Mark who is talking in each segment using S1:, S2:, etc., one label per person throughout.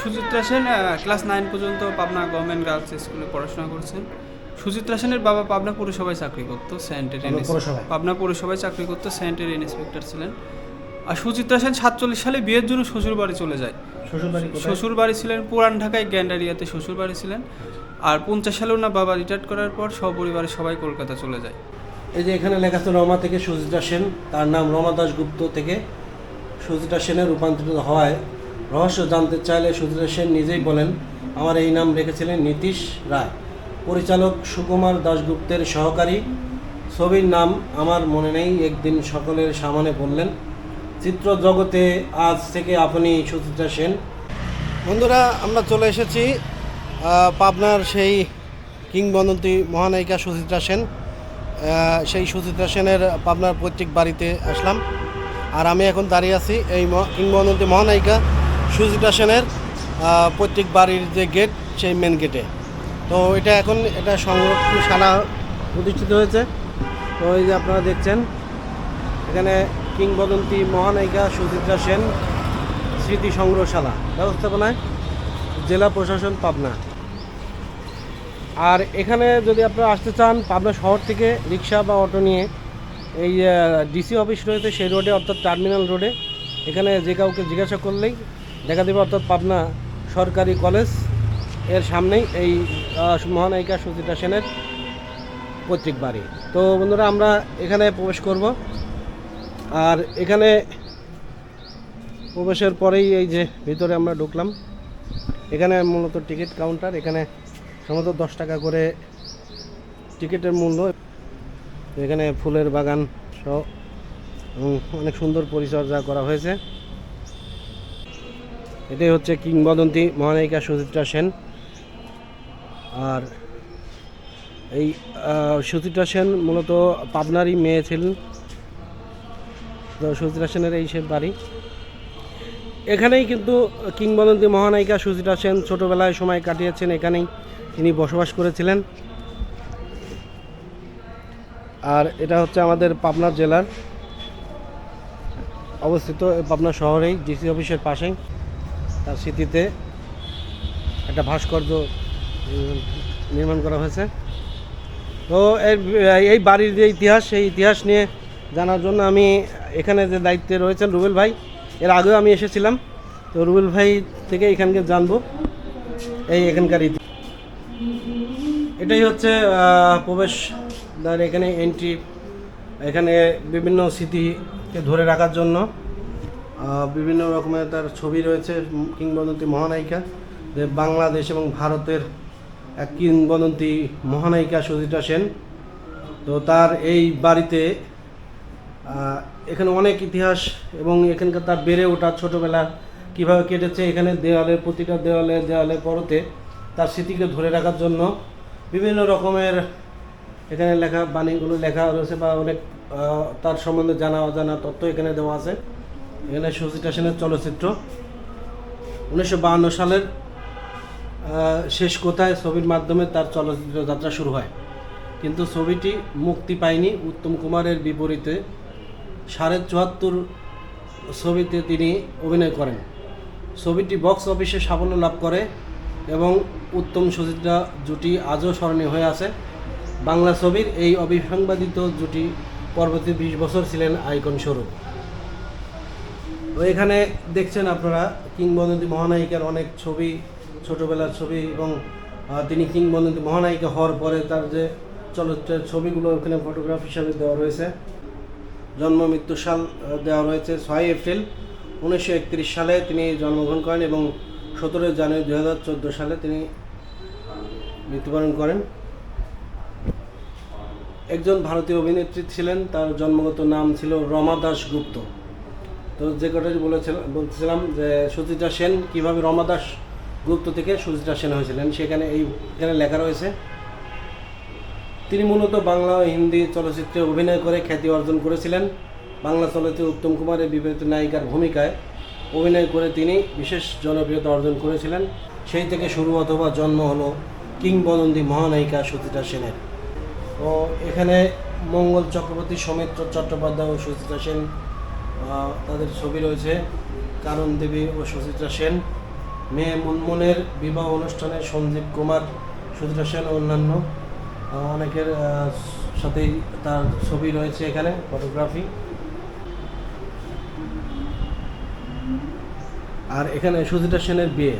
S1: Suchitra Sen class nine পর্যন্ত Pabna government girls স্কুলে পড়াশোনা করছেন। সুচিত্রা সেনের বাবা পাবনা পৌরসভায় চাকরি করতো
S2: পাবনা পৌরসভায়?
S1: চাকরি করতো ইন্সপেক্টর ছিলেন। আর সুচিত্রা সেন সাতচল্লিশ সালে বিয়ের জন্য শ্বশুর বাড়ি চলে যায়।
S2: শ্বশুর বাড়ি
S1: ছিলেন পুরান ঢাকায় গ্যান্ডারিয়াতে শ্বশুর বাড়ি ছিলেন। আর পঞ্চাশ সালে ওনার বাবা রিটায়ার করার পর সপরিবারে সবাই কলকাতা চলে যায়।
S2: এই যে এখানে লেখা আছে রমা থেকে সুজিতা সেন তার নাম রমা দাশগুপ্ত থেকে সুজিতা সেনে রূপান্তরিত হওয়ায় রহস্য জানতে চাইলে সুজিতা সেন নিজেই বলেন, আমার এই নাম রেখেছিলেন নীতিশ রায়। পরিচালক সুকুমার দাশগুপ্তের সহকারী। ছবির নাম আমার মনে নেই, একদিন সকলের সামনে বললেন। চিত্র জগতে আজ থেকে আপনি সুচিত্রা সেন। বন্ধুরা, আমরা চলে এসেছি পাবনার সেই কিংবদন্তি মহানায়িকা সুচিত্রা সেন। সেই সুচিত্রা সেনের পাবনার পৈতৃক বাড়িতে আসলাম। আর আমি এখন দাঁড়িয়ে আছি এই কিংবদন্তি মহানায়িকা সুচিত্রা সেনের পৈতৃক বাড়ির যে গেট সেই মেন গেটে তো এটা এখন এটা সংরক্ষণশালা প্রতিষ্ঠিত হয়েছে। তো এই যে আপনারা দেখছেন, এখানে কিংবদন্তি মহানায়িকা সুচিত্রা সেন স্মৃতি সংগ্রহশালা, ব্যবস্থাপনায় জেলা প্রশাসন পাবনা। আর এখানে যদি আপনারা আসতে চান, পাবনা শহর থেকে রিক্সা বা অটো নিয়ে, এই ডিসি অফিস রয়েছে, সেই রোডে অর্থাৎ টার্মিনাল রোডে এখানে যে কাউকে জিজ্ঞাসা করলেই দেখা দেবে অর্থাৎ পাবনা সরকারি কলেজের সামনেই এই মহানায়িকা সুচিত্রা সেনের পৈতৃক বাড়ি। তো বন্ধুরা, আমরা এখানে প্রবেশ করব। আর এখানে প্রবেশের পরেই এই যে ভিতরে আমরা ঢুকলাম, এখানে মূলত টিকিট কাউন্টার। এখানে সম্ভবত দশ টাকা করে টিকিটের মূল্য। এখানে ফুলের বাগান সহ অনেক সুন্দর পরিচর্যা করা হয়েছে। এটাই হচ্ছে কিংবদন্তি মহানায়িকা সুচিত্রা সেন। আর এই সুচিত্রা সেন মূলত পাবনারই মেয়ে ছিলেন। তো সুচিত্রা সেনের এই সে বাড়ি। এখানেই কিন্তু কিংবদন্তি মহানায়িকা সুচিত্রা সেন ছোটোবেলায় সময় কাটিয়েছেন। এখানেই তিনি বসবাস করেছিলেন। আর এটা হচ্ছে আমাদের পাবনা জেলার অবস্থিত, পাবনা শহরেই, ডিসি অফিসের পাশেই। তার স্মৃতিতে একটা ভাস্কর্য নির্মাণ করা হয়েছে। তো এই বাড়ির যে ইতিহাস সেই ইতিহাস নিয়ে জানার জন্য আমি এখানে যে দায়িত্বে রয়েছেন রুবেল ভাই এর আগেও আমি এসেছিলাম। তো রুবেল ভাই থেকে এখানকে জানব এই এখানকার ইতিহাস এটাই হচ্ছে আহ, প্রবেশ দ্বার এখানে এন্ট্রি এখানে বিভিন্ন স্মৃতিকে ধরে রাখার জন্য বিভিন্ন রকমের তার ছবি রয়েছে, কিংবদন্তি মহানায়িকা। যে বাংলাদেশ এবং ভারতের এক কিংবদন্তি মহানায়িকা সুজিতা সেন। তো তার এই বাড়িতে এখানে অনেক ইতিহাস এবং এখানকার তার বেড়ে ওঠা ছোটোবেলা কীভাবে কেটেছে, এখানে দেওয়ালের প্রতিটা দেওয়ালে দেওয়ালে পরতে তার স্মৃতিকে ধরে রাখার জন্য বিভিন্ন রকমের এখানে লেখা বাণীগুলো লেখা রয়েছে বা অনেক তার সম্বন্ধে জানা, অজানা তথ্য এখানে দেওয়া আছে। এখানে সুচিতা সেনের চলচ্চিত্র। উনিশশো সালের শেষ কোথায় ছবির মাধ্যমে তার চলচ্চিত্র যাত্রা শুরু হয়। কিন্তু ছবিটি মুক্তি পায়নি। উত্তম কুমারের বিপরীতে সাড়ে চুয়াত্তর ছবিতে তিনি অভিনয় করেন। ছবিটি বক্স অফিসে সাফল্য লাভ করে এবং উত্তম সুচিত্রা জুটি আজও স্মরণীয় হয়ে আছে। বাংলা ছবির এই অবিসংবাদিত জুটি পরবর্তী বিশ বছর ছিলেন আইকন স্বরূপ। তো এখানে দেখছেন আপনারা, কিংবদন্তি মহানায়িকার অনেক ছবি, ছোটবেলার ছবি, এবং তিনি কিংবদন্তি মহানায়িকা হওয়ার পরে তার যে চলচ্চিত্রের ছবিগুলো ওখানে ফটোগ্রাফ হিসাবে দেওয়া রয়েছে। জন্ম, মৃত্যু সাল দেওয়া রয়েছে ছয় এপ্রিল উনিশশো একত্রিশ সালে তিনি জন্মগ্রহণ করেন এবং সতেরোই জানুয়ারি দু হাজার চোদ্দ সালে তিনি মৃত্যুবরণ করেন। একজন ভারতীয় অভিনেত্রী ছিলেন, তার জন্মগত নাম ছিল রমা দাস গুপ্ত তো যে কথাটি বলেছিলাম বলছিলাম যে সুচিত্রা সেন কীভাবে রমা দাস গুপ্ত থেকে সুচিত্রা সেন হয়েছিলেন, সেখানে এই এখানে লেখা রয়েছে, তিনি মূলত বাংলা ও হিন্দি চলচ্চিত্রে অভিনয় করে খ্যাতি অর্জন করেছিলেন। বাংলা চলচ্চিত্রে উত্তম কুমারের বিপরীত নায়িকার ভূমিকায় অভিনয় করে তিনি বিশেষ জনপ্রিয়তা অর্জন করেছিলেন। সেই থেকে শুরু অথবা জন্ম হলো কিংবদন্তি মহানায়িকা সুচিত্রা সেনের। ও এখানে মঙ্গল চক্রবর্তী সৌমিত্র চট্টোপাধ্যায় ও সুচিত্রা সেন তাদের ছবি রয়েছে কারণ দেবী ও সুচিত্রা সেন, মেয়ে মুনমুনের বিবাহ অনুষ্ঠানে সঞ্জীব কুমার, সুচিত্রা সেন অন্যান্য অনেকের সাথেই তার ছবি রয়েছে এখানে ফটোগ্রাফি আর এখানে সুচিত্রা সেনের বিয়ে।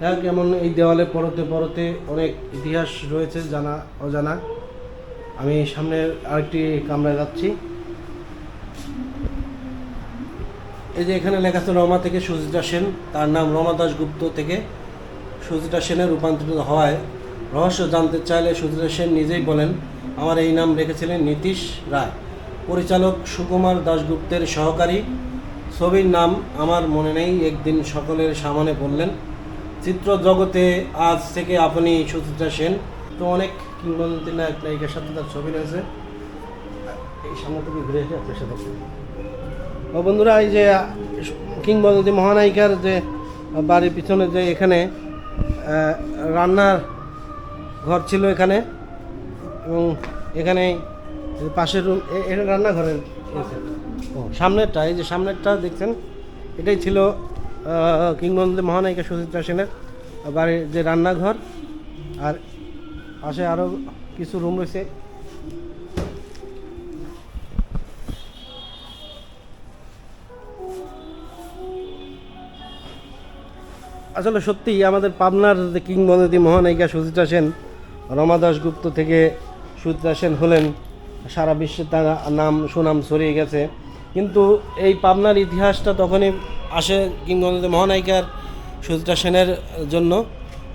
S2: হ্যাঁ কেমন এই দেওয়ালে পরতে পরতে অনেক ইতিহাস রয়েছে, জানা, অজানা। আমি সামনের আরেকটি কামরায় যাচ্ছি। এই যে এখানে লেখা আছে রমা থেকে সুজিতা সেন, তার নাম রমা দাশগুপ্ত থেকে সুজিতা সেনে রূপান্তরিত হওয়ায় রহস্য জানতে চাইলে সুচিত্রা সেন নিজেই বলেন, আমার এই নাম রেখেছিলেন নীতিশ রায়। পরিচালক সুকুমার দাশগুপ্তের সহকারী। ছবির নাম আমার মনে নেই, একদিন সকলের সামনে বললেন, চিত্র জগতে আজ থেকে আপনি সুচিত্রা সেন। তো অনেক কিংবদন্তি নায়ক নায়িকার সাথে তার ছবি রয়েছে। এই সামনে থেকে ঘুরে আপনার সাথে বন্ধুরা, এই যে কিংবদন্তি মহানায়িকার যে বাড়ির পিছনে যে এখানে রান্নার ঘর ছিল এখানে, এবং এখানে পাশের রুম এটা রান্নাঘরের ও, সামনেরটা, এই যে সামনেরটা দেখছেন, এটাই ছিল কিংবদন্তি মহানায়িকা সুচিত্রা সেনের বাড়ির যে রান্নাঘর, আর পাশে আরও কিছু রুম রয়েছে। আসলে সত্যিই আমাদের পাবনার যে কিংবদন্তি মহানায়িকা সুচিত্রা সেন, রমা দাশগুপ্ত থেকে সুচিত্রা সেন হলেন, সারা বিশ্বে তার নাম, সুনাম ছড়িয়ে গেছে। কিন্তু এই পাবনার ইতিহাসটা তখনই আসে কিংবদন্তি মহানায়িকার সুচিত্রা সেনের জন্য,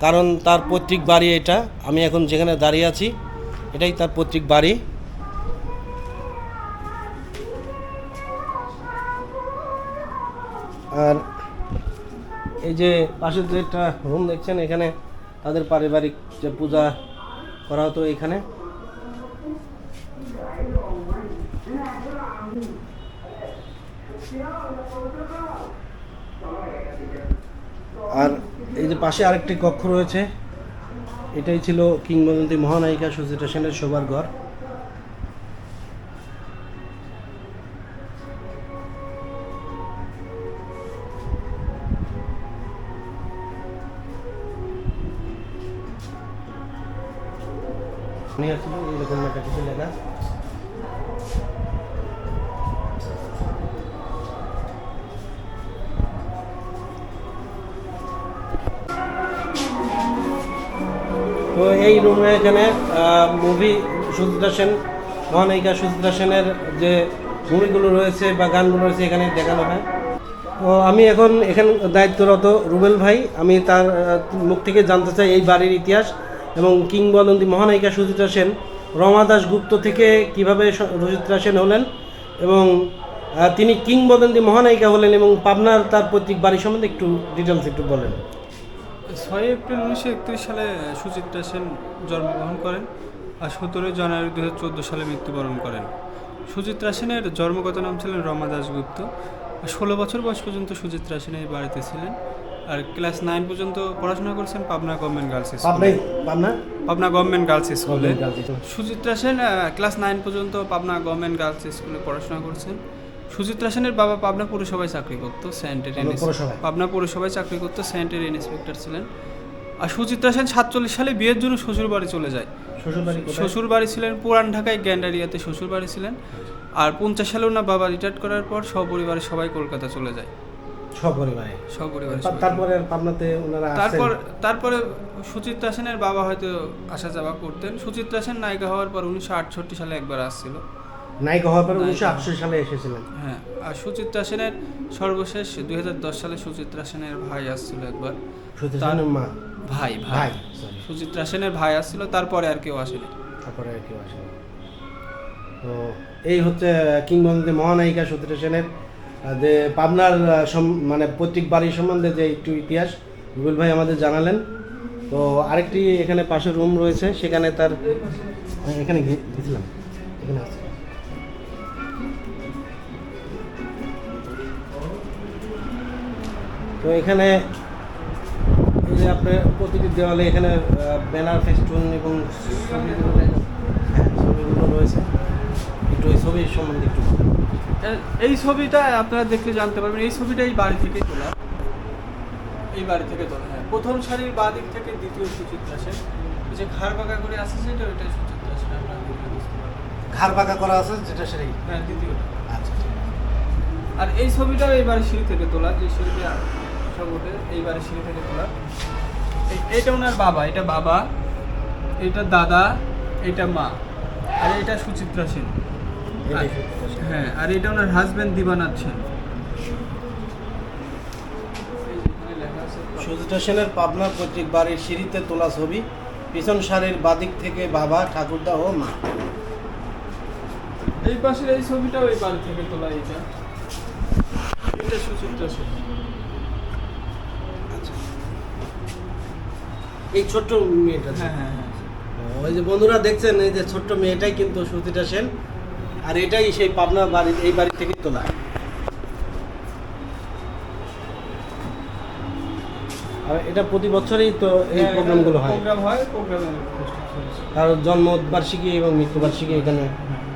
S2: কারণ তার পৈতৃক বাড়ি এটা, আমি এখন যেখানে দাঁড়িয়ে আছি, এটাই তার পৈতৃক বাড়ি। আর এই যে পাশের যে একটা রুম দেখছেন, এখানে তাদের পারিবারিক যে পূজা করা হতো এখানে। আর এই যে পাশে আরেকটি কক্ষ রয়েছে, এটাই ছিল কিংবদন্তি মহানায়িকা সুচিত্রা সেনের শোবার ঘর। এরকম একটা কিছু লেখা। তো এই রুমে এখানে মুভি সুচিত্রা সেন, মহানায়িকা সুচিত্রা সেনের যে মুভিগুলো রয়েছে বা গানগুলো রয়েছে এখানে দেখানো হয়। তো আমি এখন এখানে দায়িত্বরত রুবেল ভাই, আমি তার মুখ থেকে জানতে চাই এই বাড়ির ইতিহাস। এবং কিংবদন্তি মহানায়িকা সুচিত্রা সেন, রমা দাস গুপ্ত থেকে কীভাবে সুচিত্রা সেন হলেন এবং তিনি কিংবদন্তি মহানায়িকা হলেন এবং পাবনার তার পৈতৃক বাড়ি সম্বন্ধে একটু ডিটেলস একটু বলেন।
S1: ছয় এপ্রিল উনিশশো একত্রিশ সালে সুচিত্রা সেন জন্মগ্রহণ করেন আর সতেরোই জানুয়ারি দু হাজার চোদ্দ সালে মৃত্যুবরণ করেন। সুচিত্রা সেনের জন্মগত নাম ছিলেন রমা দাশগুপ্ত আর ষোলো বছর বয়স পর্যন্ত সুচিত্রা সেন এই বাড়িতে ছিলেন। আর ক্লাস নাইন পর্যন্ত পড়াশোনা করছেন পাবনা গভর্নমেন্ট গার্লস স্কুলে।
S2: পাবনা?
S1: পাবনা গভর্নমেন্ট গার্লস স্কুলে। সুচিত্রা সেন ক্লাস নাইন পর্যন্ত পাবনা গভর্নমেন্ট গার্লস স্কুলে পড়াশোনা করছেন। সুচিত্রা সেনের বাবা পাবনা পুরসভায় চাকরি করতো সেন্টের
S2: পাবনা পৌরসভায়?
S1: চাকরি করতো সেন্টের ইন্সপেক্টর ছিলেন। আর সুচিত্রা সেন সাতচল্লিশ সালে বিয়ের জন্য শ্বশুর বাড়ি চলে যায়।
S2: শ্বশুর বাড়ি
S1: শ্বশুর বাড়ি ছিলেন পুরান ঢাকায় গ্যান্ডারিয়াতে শ্বশুর বাড়ি ছিলেন। আর পঞ্চাশ সালে ওনার বাবা রিটায়ার করার পর সপরিবারে সবাই কলকাতা চলে যায়।
S2: সপরিবারে।
S1: সপরিবারে
S2: তারপরে পাবনাতে ওনারা
S1: তারপর তারপরে সুচিত্রা সেনের বাবা হয়তো আসা যাওয়া করতেন। সুচিত্রা সেন নায়িকা হওয়ার পর উনিশশো আটষট্টি সালে একবার আসছিল।
S2: নায়িকা হওয়ার পরে। উনিশশো আটষট্টি সালে এসেছিলেন।
S1: হ্যাঁ আর সুচিত্রা সেনের সর্বশেষ দুই সালে সুচিত্রা সেনের ভাই আসছিল একবার। তার-
S2: মা?
S1: ভাই
S2: ভাই।
S1: সুচিত্রা সেনের ভাই আসছিল তারপরে আর কেউ আসেনি।
S2: তারপরে আর কেউ আসেনি। তো এই হচ্ছে কিংবদন্তি মহানায়িকা সুচিত্রা সেনের যে পাবনার মানে পৈতৃক বাড়ি সম্বন্ধে যে একটু ইতিহাস, রুবেল ভাই আমাদের জানালেন। তো আরেকটি এখানে পাশে রুম রয়েছে, সেখানে তার এখানে গেছিলাম এখানে আছে। তো এখানে আপনার প্রতিটি দেওয়ালে এখানে ব্যানার, ফেস্টুন এবং হ্যাঁ ছবিগুলো রয়েছে। একটু ওই ছবির সম্বন্ধে একটু
S1: এই ছবিটা আপনারা দেখলে জানতে পারবেন এই ছবিটা এই বাড়ি থেকে তোলা। এই বাড়ি থেকে তোলা হ্যাঁ। প্রথম সারির বাঁ দিক থেকে দ্বিতীয় সুচিত্রা সেন। যে ঘাড় পাকা করে আছে সেটা ওইটাই সুচিত্রা সেন আপনারা বুঝতে পারবেন।
S2: ঘাড় পাকা করা আছে যেটা সেই?
S1: হ্যাঁ দ্বিতীয়টা।
S2: আচ্ছা।
S1: আর এই ছবিটাও এই বাড়ির সিঁড়ি থেকে তোলা যে সিঁড়িতে সব ওঠে এই বাড়ির সিঁড়ি থেকে তোলা। এই- এইটা ওনার বাবা এটা বাবা এটা দাদা এটা মা আর এটা সুচিত্রা সেন। হ্যাঁ আর এটা ওনার হাজবেন্ড দিবানাথ সেন।
S2: সুজিতা সেনের পাবনা পৈতৃক বাড়ির সিঁড়িতে তোলা ছবি পিছন সারির বাদিক থেকে বাবা ঠাকুরদা ও মা।
S1: এই পাশের এই ছবিটাও এই বাড়ি থেকে তোলা এইটা। এটা সুচিত্রা সেন।
S2: আচ্ছা। এই ছোট্ট মেয়েটা।
S1: হ্যাঁ হ্যাঁ হ্যাঁ।
S2: ওই যে বন্ধুরা দেখছেন এই যে ছোট্ট মেয়েটাই কিন্তু সুচিতা সেন। আর এটাই সেই পাবনা বাড়ি এই বাড়ি থেকে তোলা। আর এটা প্রতি বছরই তো এই
S1: হ্যাঁ,
S2: প্রোগ্রামগুলো হয়।
S1: প্রোগ্রাম হয় চলছে।
S2: কারণ জন্মবার্ষিকী এবং মৃত্যুবার্ষিকী এখানে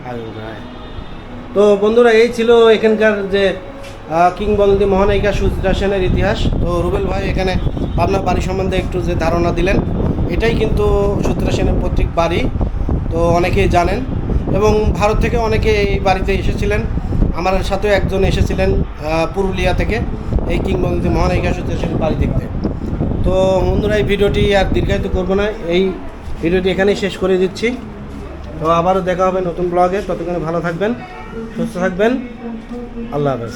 S2: আয়োজন হয়। তো বন্ধুরা এই ছিল এখানকার যে কিংবদন্তি মহানায়িকা সুচিত্রা সেনের ইতিহাস। তো রুবেল ভাই এখানে পাবনা বাড়ি সম্বন্ধে একটু যে ধারণা দিলেন এটাই কিন্তু সুচিত্রা সেনের পৈতৃক বাড়ি। তো অনেকেই জানেন। এবং ভারত থেকে অনেকে এই বাড়িতে এসেছিলেন। আমার সাথেও একজন এসেছিলেন পুরুলিয়া থেকে, এই কিংবদন্তি মহানায়িকা অ্যাসোসিয়েশন বাড়ি দেখতে। তো বন্ধুরা, এই ভিডিওটি আর দীর্ঘায়িত করব না, এই ভিডিওটি এখানেই শেষ করে দিচ্ছি। তো আবারও দেখা হবে নতুন ব্লগে ততক্ষণে ভালো থাকবেন, সুস্থ থাকবেন, আল্লাহ হাফেজ।